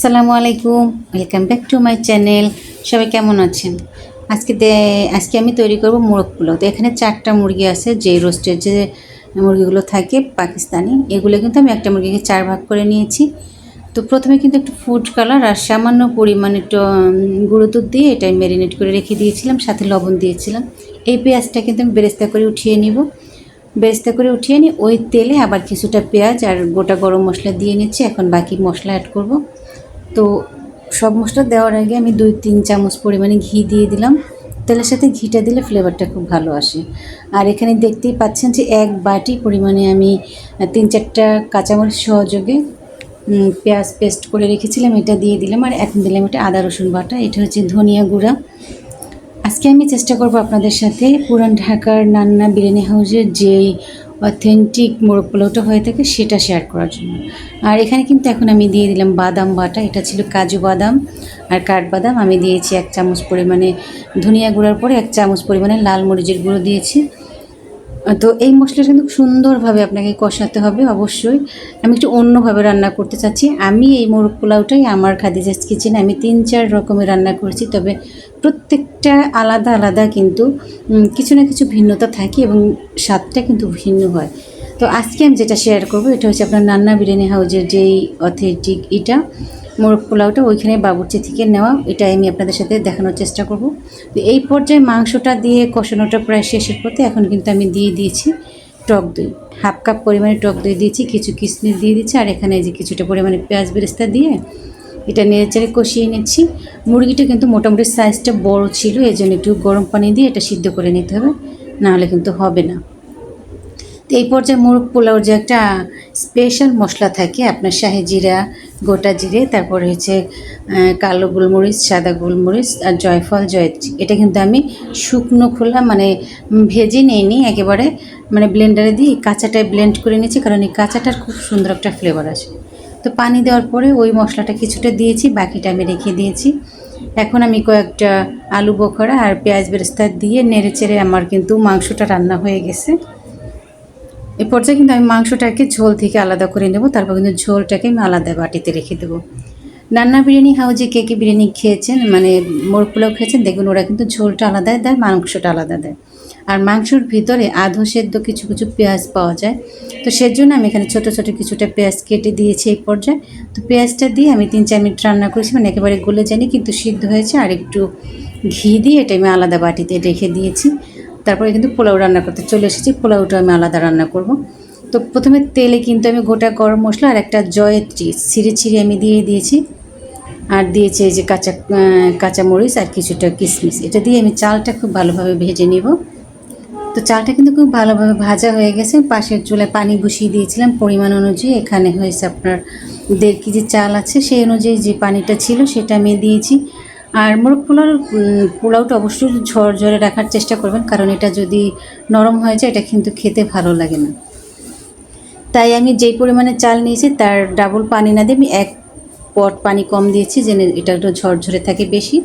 আসসালামু আলাইকুম welcome back to my channel সবাই কেমন আছেন? আজকে আজকে আমি তৈরি করব মোরগ পোলাও। তো এখানে চারটা মুরগি আছে যে রোস্টের যে মুরগিগুলো থাকে পাকিস্তানি, এগুলো কিন্তু আমি একটা মুরগিকে চার ভাগ করে নিয়েছি। তো প্রথমে কিন্তু একটু ফুড কালার আর সামান্য পরিমাণ একটু গুঁড়ো দুধ দিয়ে এটা ম্যারিনেট করে রেখে দিয়েছিলাম, সাথে লবণ দিয়েছিলাম। এই পেঁয়াজটা কিন্তু আমি বেরেস্তা করে উঠিয়ে নিব। বেরেস্তা করে উঠিয়ে নিই ওই তেলে আবার কিছুটা পেঁয়াজ আর গোটা গরম মশলা দিয়ে নিচ্ছি। এখন বাকি মশলা অ্যাড করব। তো সব মশলা দেওয়ার আগে আমি দুই, তিন চামচ পরিমাণে ঘি দিয়ে দিলাম। তেলের সাথে ঘিটা দিলে ফ্লেভারটা খুব ভালো আসে। আর এখানে দেখতেই পাচ্ছেন যে এক বাটি পরিমাণে আমি তিন, চারটা কাঁচামরিচ সহযোগে পেঁয়াজ পেস্ট করে রেখেছিলাম, এটা দিয়ে দিলাম। আর এখন দিলাম এটা আদা, রসুন বাটা, এটা হচ্ছে ধনিয়া গুঁড়া। আজকে আমি চেষ্টা করব আপনাদের সাথে পুরান ঢাকার নান্না বিরিয়ানি হাউসের যেই অথেন্টিক মোরগ পোলাওটা হয়ে থাকে সেটা শেয়ার করার জন্য। আর এখানে কিন্তু এখন আমি দিয়ে দিলাম বাদাম বাটা, এটা ছিল কাজু বাদাম আর কাঠবাদাম। আমি দিয়েছি এক চামচ পরিমাণে ধনিয়া গুঁড়ার পরে এক চামচ পরিমাণে লাল মরিচের গুঁড়ো দিয়েছি। তো এই মশলাটা কিন্তু সুন্দরভাবে আপনাকে কষাতে হবে, অবশ্যই। আমি একটু অন্যভাবে রান্না করতে চাচ্ছি। আমি এই মোরগ পোলাওটাই আমার খাদিজাস কিচেনে আমি তিন, চার রকমের রান্না করেছি, তবে প্রত্যেকটা আলাদা আলাদা কিন্তু কিছু না কিছু ভিন্নতা থাকে এবং স্বাদটা কিন্তু ভিন্ন হয়। তো আজকে আমি যেটা শেয়ার করব, এটা হচ্ছে আপনার নান্না বিরিয়ানি হাউজের যেই অথেন্টিক এটা মোরগ পোলাওটা ওইখানে বাবুর্চি থেকে নেওয়া, এটাই আমি আপনাদের সাথে দেখানোর চেষ্টা করব। তো এই পর্যায়ে মাংসটা দিয়ে কষানোটা প্রায় শেষের পথে এখন কিন্তু আমি দিয়ে দিয়েছি টক দই। হাফ কাপ পরিমাণে টক দই দিয়েছি, কিছু কিশমিশ দিয়ে দিচ্ছি আর এখানে যে কিছুটা পরিমাণে পেঁয়াজ বেরেস্তা দিয়ে এটা নেড়েচেড়ে কষিয়ে নিচ্ছি। মুরগিটা কিন্তু মোটামুটি সাইজটা বড় ছিল এই জন্য একটু গরম পানি দিয়ে এটা সিদ্ধ করে নিতে হবে, নাহলে কিন্তু হবে না। এই পর্যায়ে মুরগ পোলাওর যে একটা স্পেশাল মশলা থাকে, আপনার শাহি জিরা, গোটা জিরে, তারপরে হচ্ছে কালো গোলমরিচ, সাদা গোলমরিচ আর জয়ফল জয়ত্রী এটা কিন্তু আমি শুকনো খোলা মানে ভেজে নিইনি, একেবারে মানে ব্লেন্ডারে দিয়ে কাঁচাটায় ব্লেন্ড করে নিয়েছি, কারণ এই কাঁচাটার খুব সুন্দর একটা ফ্লেভার আসে। তো পানি দেওয়ার পরে ওই মশলাটা কিছুটা দিয়েছি, বাকিটা আমি রেখে দিয়েছি। এখন আমি কয়েকটা আলু বোখরা আর পেঁয়াজ বেরেস্তা দিয়ে নেড়ে চেড়ে আমার কিন্তু মাংসটা রান্না হয়ে গেছে। এই পর্যায়ে কিন্তু আমি মাংসটাকে ঝোল থেকে আলাদা করে নেব। তারপর কিন্তু ঝোলটাকে আমি আলাদা বাটিতে রেখে দেবো। নান্না বিরিয়ানি হাউজে কে কে বিরিয়ানি খেয়েছেন মানে মোরগ পোলাও খেয়েছেন দেখবেন ওরা কিন্তু ঝোলটা আলাদা দেয় মাংসটা আলাদা দেয়। আর মাংসর ভিতরে আধো সেদ্ধ কিছু কিছু পেঁয়াজ পাওয়া যায়। তো সেজন্য আমি এখানে ছোটো ছোটো কিছুটা পেঁয়াজ কেটে দিয়েছি এই পর্যায়ে। তো পেঁয়াজটা দিয়ে আমি তিন চার মিনিট রান্না করেছি মানে একেবারে গলে জানি কিন্তু সিদ্ধ হয়েছে। আর একটু ঘি দিয়ে এটা আমি আলাদা বাটিতে রেখে দিয়েছি। তারপরে কিন্তু পোলাও রান্না করতে চলে এসেছি। পোলাওটা আমি আলাদা রান্না করব। তো প্রথমে তেলে কিন্তু আমি গোটা গরম মশলা আর একটা জয়ত্রী ছিঁড়ে ছিঁড়ে আমি দিয়ে দিয়েছি। আর দিয়েছি এই যে কাঁচা কাঁচামরিচ আর কিছুটা কিশমিশ। এটা দিয়ে আমি চালটা খুব ভালোভাবে ভেজে নিব। তো চালটা কিন্তু খুব ভালোভাবে ভাজা হয়ে গেছে। পাশের চুলায় পানি বসিয়ে দিয়েছিলাম। পরিমাণ অনুযায়ী এখানে হয়েছে আপনার দেড় কেজি চাল আছে। সেই অনুযায়ী যে পানিটা ছিল সেটা আমি দিয়েছি। আর মোরগ পোলাওর পোলাওটা অবশ্যই ঝরঝরে রাখার চেষ্টা করবেন, কারণ এটা যদি নরম হয়ে যায়, এটা কিন্তু খেতে ভালো লাগে না। তাই আমি যেই পরিমাণে চাল নিয়েছি, তার ডাবল পানি না দিয়ে আমি এক পট পানি কম দিয়েছি, যেন এটা একটু ঝরঝরে থাকে বেশি।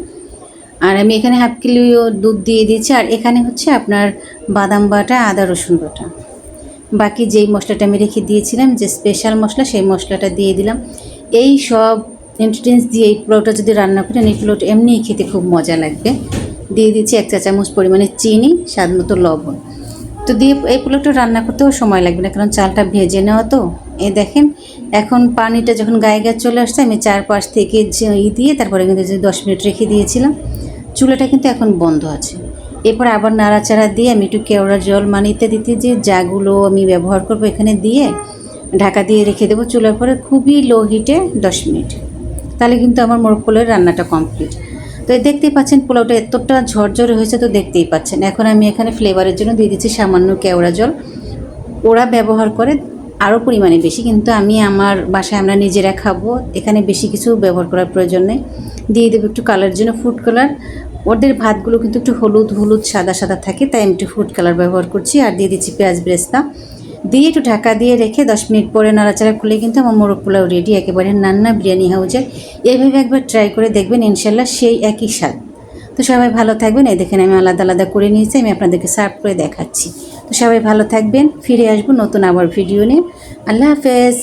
আর আমি এখানে হাফ কিলো দুধ দিয়ে দিয়েছি, আর এখানে হচ্ছে আপনার বাদাম বাটা, আদা রসুন বাটা। বাকি যেই মশলাটা আমি রেখে দিয়েছিলাম, যে স্পেশাল মশলা, সেই মশলাটা দিয়ে দিলাম। এই সব ইনগ্রিডিয়েন্টস দিয়ে এই পোলাওটা যদি রান্না করেন, এই পোলাওটা এমনিই খেতে খুব মজা লাগবে। দিয়ে দিচ্ছি এক চা চামচ পরিমাণে চিনি, স্বাদ মতো লবণ। তো দিয়ে এই পোলাওটা রান্না করতেও সময় লাগবে না, কারণ চালটা ভেজে নেওয়া তো। এ দেখেন, এখন পানিটা যখন গায়ে গায়ে চলে আসছে, আমি চারপাশ থেকে ই দিয়ে তারপরে কিন্তু দশ মিনিট রেখে দিয়েছিলাম। চুলাটা কিন্তু এখন বন্ধ আছে। এরপর আবার নাড়াচাড়া দিয়ে আমি একটু কেওড়া জল মানে ইত্যাদি যে যাগুলো আমি ব্যবহার করব এখানে দিয়ে ঢাকা দিয়ে রেখে দেবো চুলার পরে খুবই লো হিটে দশ মিনিট। তাহলে কিন্তু আমার মোরগ পোলাওয়ের রান্নাটা কমপ্লিট তো দেখতেই পাচ্ছেন পোলাওটা এতটা ঝরঝরে হয়েছে তো দেখতেই পাচ্ছেন। এখন আমি এখানে ফ্লেভারের জন্য দিয়ে দিচ্ছি সামান্য কেওড়া জল। ওরা ব্যবহার করে আরও পরিমাণে বেশি, কিন্তু আমি আমার বাসায় আমরা নিজেরা খাব, এখানে বেশি কিছু ব্যবহার করার প্রয়োজন নেই। দিয়ে দেবো একটু কালারের জন্য ফুড কালার ওদের ভাতগুলো কিন্তু একটু হলুদ হলুদ, সাদা সাদা থাকে, তাই আমি একটু ফুড কালার ব্যবহার করছি। আর দিয়ে দিচ্ছি পেঁয়াজ, ব্রেস্তা। দিয়ে একটু ঢাকা দিয়ে রেখে দশ মিনিট পরে নাড়াচাড়া খুলে কিন্তু আমার মোরগ পোলাও রেডি একেবারে নান্না বিরিয়ানি হাউজের এইভাবে একবার ট্রাই করে দেখবেন, ইনশাল্লাহ সেই একই স্বাদ। তো সবাই ভালো থাকবেন। এই দেখেন আমি আলাদা আলাদা করে নিয়েছি, আমি আপনাদেরকে সার্ভ করে দেখাচ্ছি। তো সবাই ভালো থাকবেন, ফিরে আসব নতুন আবার ভিডিও নিয়ে। আল্লাহ হাফেজ।